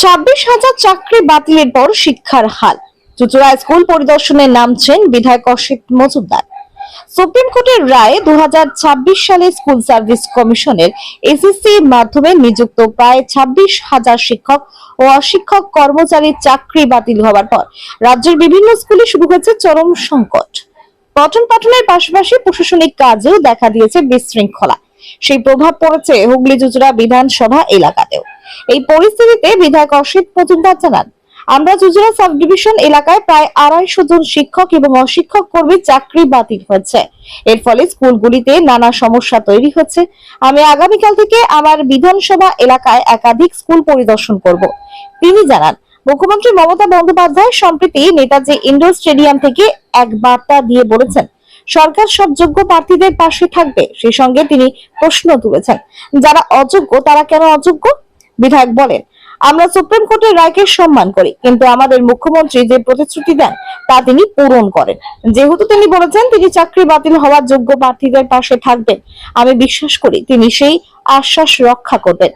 ছাব্বিশ হাজার চাকরি বাতিলের পর শিক্ষার হাল। চুচুড়া স্কুল পরিদর্শনে নামছেন বিধায়ক অসিত মজুমদার। সুপ্রিম কোর্টের রায়ে দু সালে স্কুল সার্ভিস কমিশনের এসএসসি মাধ্যমে নিযুক্ত প্রায় ছাব্বিশ হাজার শিক্ষক ও অশিক্ষক কর্মচারীর চাকরি বাতিল হওয়ার পর রাজ্যের বিভিন্ন স্কুলে শুরু হয়েছে চরম সংকট। পঠন পাঠনের পাশাপাশি প্রশাসনিক কাজেও দেখা দিয়েছে বিশৃঙ্খলা। সেই প্রভাব পড়েছে হুগলি চুচুড়া বিধানসভা এলাকাতেও। এই পরিস্থিতিতে বিধায়ক অসিত মজুমদার জানান, আমরা চুচুড়া সাব ডিভিশন এলাকায় প্রায় আড়াইশো জন শিক্ষক এবং অশিক্ষক কর্মীর চাকরি বাতিল হয়েছে। এর ফলে স্কুলগুলিতে নানা সমস্যা তৈরি হচ্ছে। আমি আগামীকাল থেকে আমার বিধানসভা এলাকায় একাধিক স্কুল পরিদর্শন করব। তিনি জানান, মুখ্যমন্ত্রী মমতা বন্দ্যোপাধ্যায় সম্প্রতি নেতাজি ইন্ডোর স্টেডিয়াম থেকে এক বার্তা দিয়ে বলেছেন, সরকার সব যোগ্য প্রার্থীদের পাশে থাকবে। সেই সঙ্গে তিনি প্রশ্ন তুলেছেন, যারা অযোগ্য তারা কেন অযোগ্য? বিধায়ক বলেন, আমরা সুপ্রিম কোর্টের রায়কে সম্মান করি, কিন্তু আমাদের মুখ্যমন্ত্রী যে প্রতিশ্রুতি দেন, তা তিনি পূরণ করেন। যেহেতু তিনি বলেছেন তিনি চাকরি বাতিল হওয়ার যোগ্য প্রার্থীদের পাশে থাকবেন, আমি বিশ্বাস করি তিনি সেই আশ্বাস রক্ষা করবেন।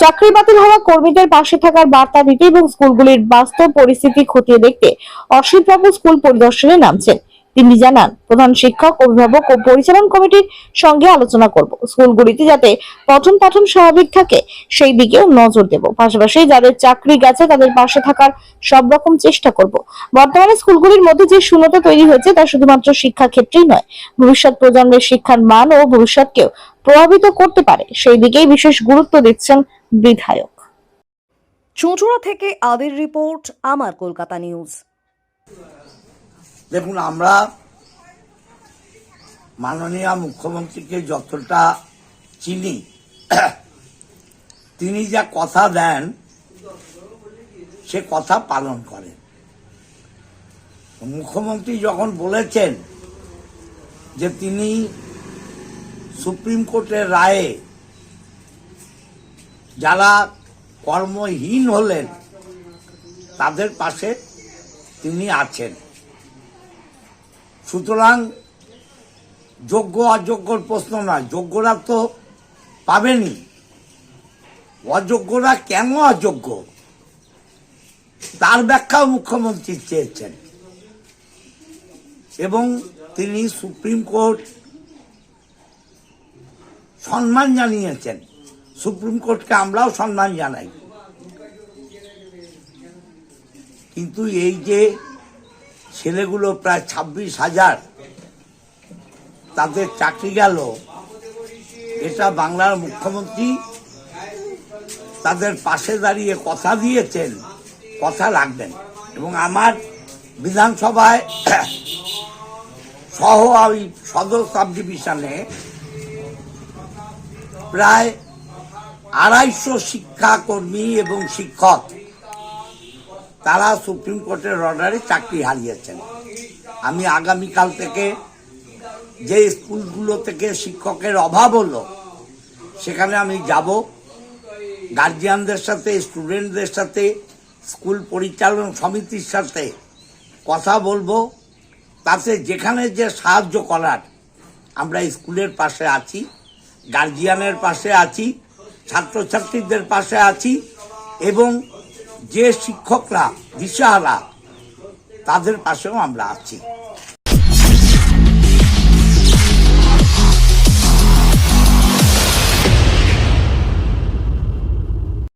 চাকরি বাতিল হওয়া কর্মীদের পাশে থাকার বার্তা দিতে এবং স্কুলগুলির বাস্তব পরিস্থিতি খতিয়ে দেখতে অসিতবাবু স্কুল পরিদর্শনে নামছেন। তিনি জানান, প্রধান শিক্ষক, অভিভাবক ও পরিচালন কমিটির সঙ্গে আলোচনা করব। স্কুলগুলিতে যাতে পঠন পাঠন স্বাভাবিক থাকে, সেই দিকেও নজর দেব। পাশাপাশি যাদের চাকরি গেছে, তাদের পাশে থাকার সব রকম চেষ্টা করব। বর্তমানে স্কুলগুলির মধ্যে যে শূন্যতা তৈরি হয়েছে, তা শুধুমাত্র শিক্ষা ক্ষেত্রেই নয়, ভবিষ্যৎ প্রজন্মের শিক্ষার মান ও ভবিষ্যৎকেও প্রভাবিত করতে পারে। সেই দিকেই বিশেষ গুরুত্ব দিচ্ছেন বিধায়ক। চুঁচুড়া থেকে আবির রিপোর্ট, আমার কলকাতা নিউজ। দেখুন, আমরা মাননীয় মুখ্যমন্ত্রীকে যতটা চিনি, তিনি যা কথা দেন, সে কথা পালন করেন। মুখ্যমন্ত্রী যখন বলেছেন যে তিনি সুপ্রিম কোর্টের রায়ে যারা কর্মহীন হলেন, তাদের পাশে তিনি আছেন। সুতরাং যোগ্য অযোগ্যর প্রশ্ন নয়। যোগ্যরা তো পাবেনি। অযোগ্যরা কেন অযোগ্য? তার ব্যাখ্যাও মুখ্যমন্ত্রী চেয়েছেন। এবং তিনি সুপ্রিম কোর্ট সম্মান জানিয়েছেন। সুপ্রিম কোর্টকে আমরাও সম্মান জানাই। কিন্তু এই যে ছেলেগুলো প্রায় ছাব্বিশ হাজার। তাদের চাকরি গেল। এটা বাংলার মুখ্যমন্ত্রী তাদের পাশে দাঁড়িয়ে কথা দিয়েছেন, কথা রাখবেন। এবং আমার বিধানসভায় সহ আমি সদর সাব ডিভিশনে প্রায় আড়াইশো শিক্ষাকর্মী এবং শিক্ষক তারা সুপ্রিম কোর্টের অর্ডারে চাকরি হারিয়েছেন। আমি আগামীকাল থেকে যে স্কুলগুলো থেকে শিক্ষকের অভাব হলো, সেখানে আমি যাব। গার্জিয়ানদের সাথে, স্টুডেন্টদের সাথে, স্কুল পরিচালন সমিতির সাথে কথা বলব। তাতে যেখানে যে সাহায্য করার, আমরা স্কুলের পাশে আছি, গার্জিয়ানের পাশে আছি, ছাত্রছাত্রীদের পাশে আছি এবং যে শিক্ষকরা দিশাহারা তাদের পাশেও আমরা আছি।